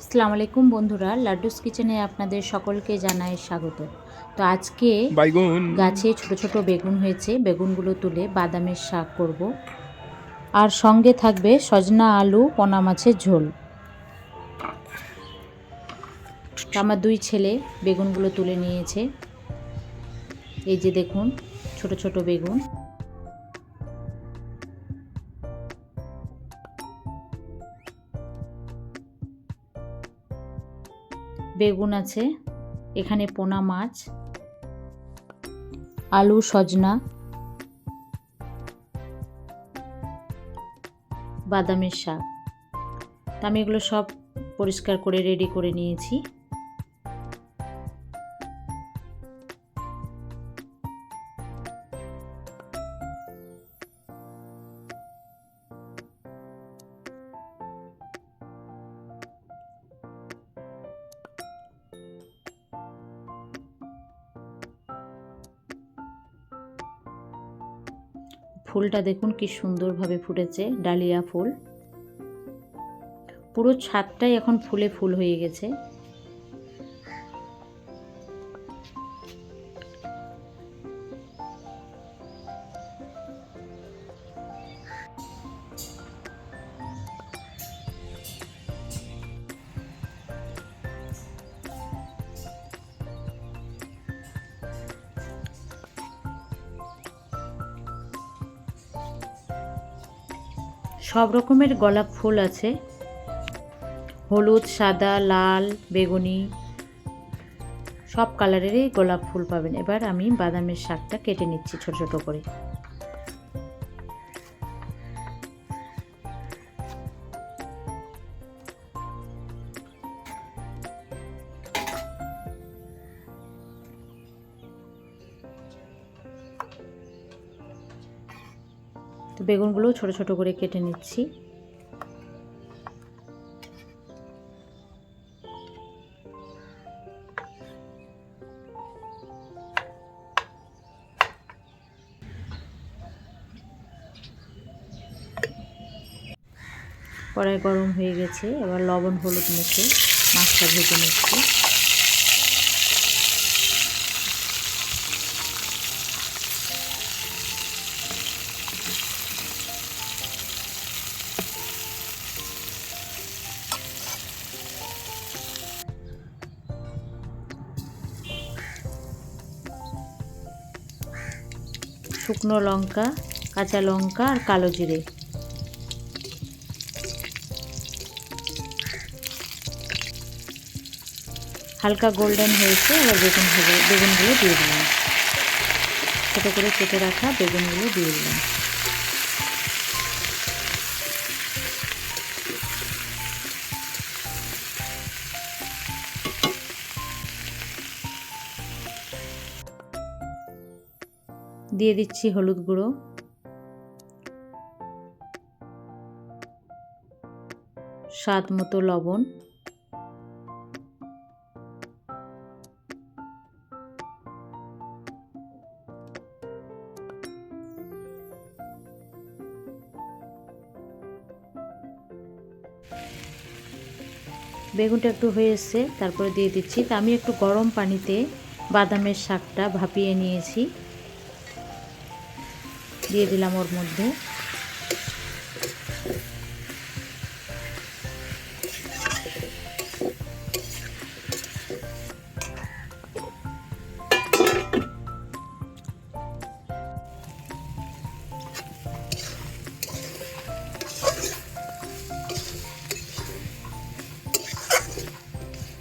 আসসালামু আলাইকুম বন্ধুরা লাড্ডুস কিচেনে আপনাদের সকলকে জানাই স্বাগত। তো আজকে বাইগুন। গাছে ছোট ছোট বেগুন হয়েছে বেগুনগুলো তুলে বাদামের শাক করব। আর সঙ্গে থাকবে সজনা আলু পোনা মাছের ঝোল। আমার দুই ছেলে বেগুনগুলো তুলে নিয়েছে। এই যে দেখুন ছোট ছোট বেগুন। বেগুন আছে, এখানে পোনা মাছ, আলু সজনা, বাদামের শাক। আমি এগুলো সব পরিষ্কার করে রেডি করে নিয়েছি। ফুলটা দেখুন কি সুন্দরভাবে ফুটেছে ডালিয়া ফুল। পুরো ছাদটাই এখন ফুলে ফুল হয়ে গেছে। সব রকমের গোলাপ ফুল আছে। হলুদ, সাদা, লাল, বেগুনি, সব কালারেরই গোলাপ ফুল পাবেন। এবার আমি বাদামের শাকটা কেটে নিচ্ছি ছোট ছোট করে। তো বেগুনগুলো ছোট ছোট করে কেটে নিচ্ছি। কড়াই গরম হয়ে গেছে, এবার লবণ, হলুদ মেখে মাছটা ভেজে নিচ্ছি। শুকনো লঙ্কা, কাঁচা লঙ্কা আর কালো জিরে। হালকা গোল্ডেন হয়েছে, এবার বেগুন বেগুনগুলো দিয়ে দিলাম। ছোটো করে কেটে রাখা বেগুনগুলো দিয়ে দিলাম। দিয়ে দিচ্ছি হলুদ গুঁড়ো। স্বাদ মতো লবণ। বেগুনটা একটু হয়ে এসছে, তারপরে দিয়ে দিচ্ছি। তা আমি একটু গরম পানিতে বাদামের শাকটা ভাপিয়ে নিয়েছি। দিয়ে দিলাম ওর মধ্যে।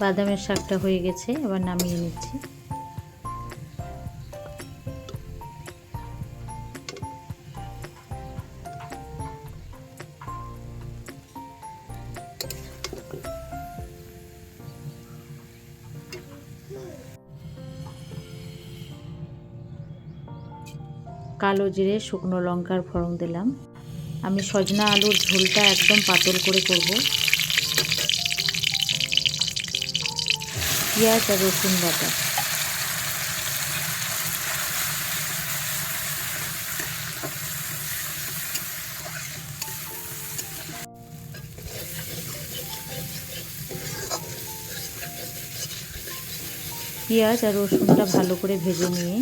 বাদামের শাকটা হয়ে গেছে এবার নামিয়ে নিচ্ছি। কালো জিরে, শুকনো লঙ্কার ফোড়ন দিলাম। আমি সজনা আলুর ঝোলটা একদম পাতল করে করব। পেঁয়াজ আর রসুন বাটা। পেঁয়াজ আর রসুনটা ভালো করে ভেজে নিয়ে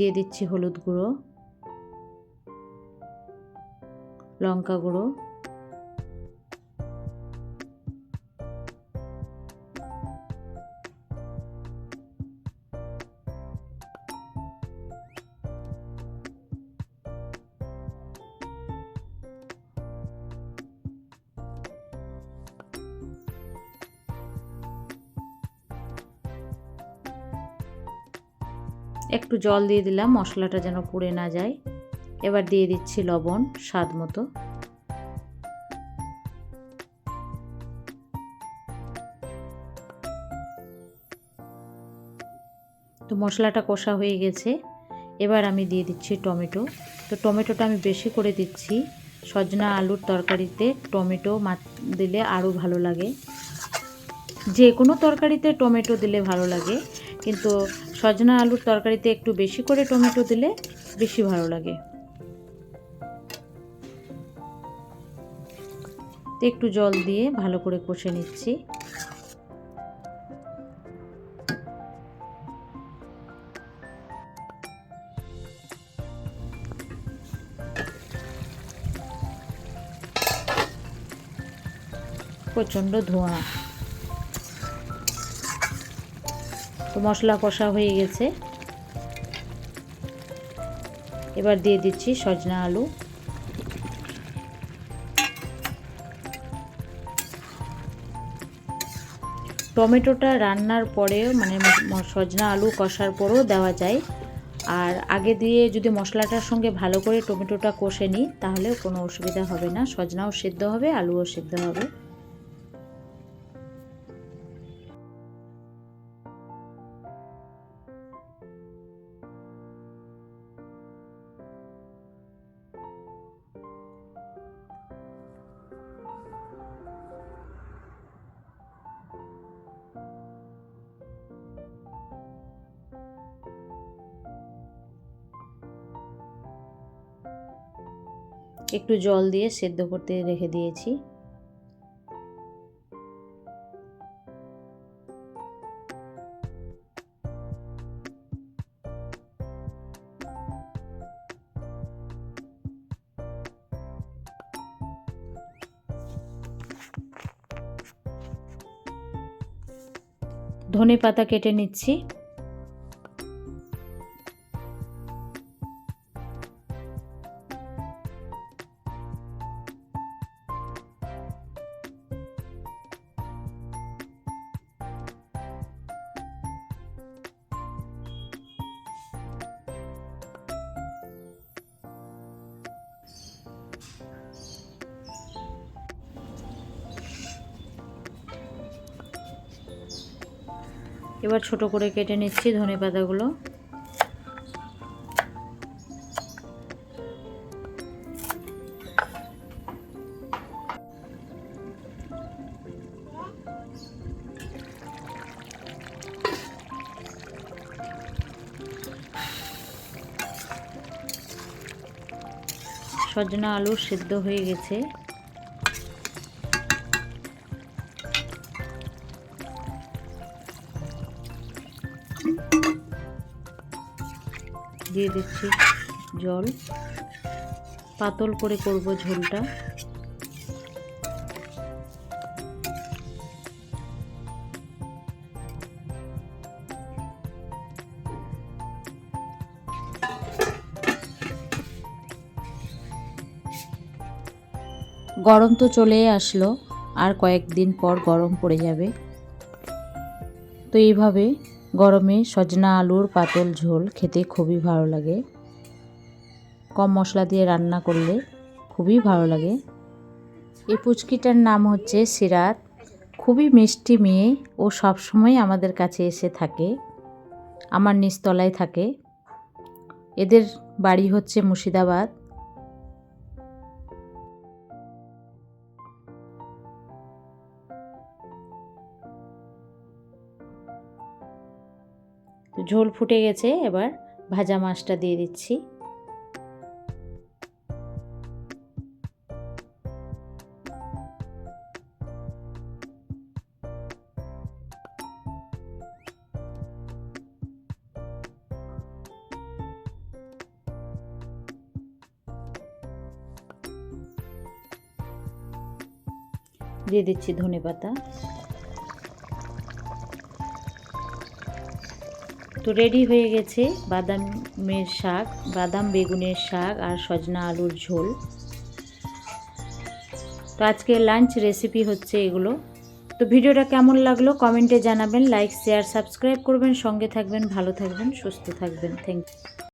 দিয়ে দিচ্ছি হলুদ গুঁড়ো লঙ্কা গুঁড়ো একটু জল দিয়ে দিলাম, মশলাটা যেন পুড়ে না যায়। এবার দিয়ে দিচ্ছি লবণ, স্বাদ মতো। তো মশলাটা কষা হয়ে গেছে। এবার আমি দিয়ে দিচ্ছি টমেটো। তো টমেটোটা আমি বেশি করে দিচ্ছি। সজনা আলুর তরকারিতে টমেটো দিলে আরও ভালো লাগে। যে কোনো তরকারিতে টমেটো দিলে ভালো লাগে। কিন্তু সজনা আলুর তরকারিতে একটু বেশি করে টমেটো দিলে বেশি ভালো লাগে। একটু জল দিয়ে ভালো করে কষে নিচ্ছি। প্রচণ্ড ধোঁয়া। মশলা কষা হয়ে গেছে। এবার দিয়ে দিচ্ছি সজনা আলু। টমেটোটা রান্নার পরেও মানে সজনা আলু কষার পরেও দেওয়া যায়। আর আগে দিয়ে যদি মশলাটার সঙ্গে ভালো করে টমেটোটা কষে নিই তাহলে কোনো অসুবিধা হবে না। সজনাও সেদ্ধ হবে, আলুও সেদ্ধ হবে। একটু জল দিয়ে সেদ্ধ করতে রেখে দিয়েছি। ধনে পাতা কেটে নিচ্ছি। এবার ছোট করে কেটে নিচ্ছি ধনে পাতাগুলো। সজনা আলু সিদ্ধ হয়ে গেছে। দিয়ে দিচ্ছি জল। পাতল করে করব ঝোলটা। গরম তো চলে আসলো, আর কয়েকদিন পর গরম পড়ে যাবে। তো এইভাবে গরমে সজনা আলুর পাতল ঝোল খেতে খুবই ভালো লাগে। কম মশলা দিয়ে রান্না করলে খুবই ভালো লাগে। এই পুচকিটার নাম হচ্ছে সিরাত। খুবই মিষ্টি মেয়ে ও সবসময় আমাদের কাছে এসে থাকে। আমার নিচতলায় থাকে। এদের বাড়ি হচ্ছে মুর্শিদাবাদ। ঝোল ফুটে গেছে এবার ভাজা মাছটা দিয়ে দিচ্ছি। দিয়ে দিচ্ছি ধনে পাতা তো রেডি হয়ে গেছে বাদামের শাক, বাদাম বেগুনের শাক আর সজনা আলুর ঝোল। তো আজকে লাঞ্চ রেসিপি হচ্ছে এগুলো। তো ভিডিওটা কেমন লাগল কমেন্টে জানাবেন লাইক শেয়ার সাবস্ক্রাইব করবেন, সঙ্গে থাকবেন, ভালো থাকবেন, সুস্থ থাকবেন। Thank you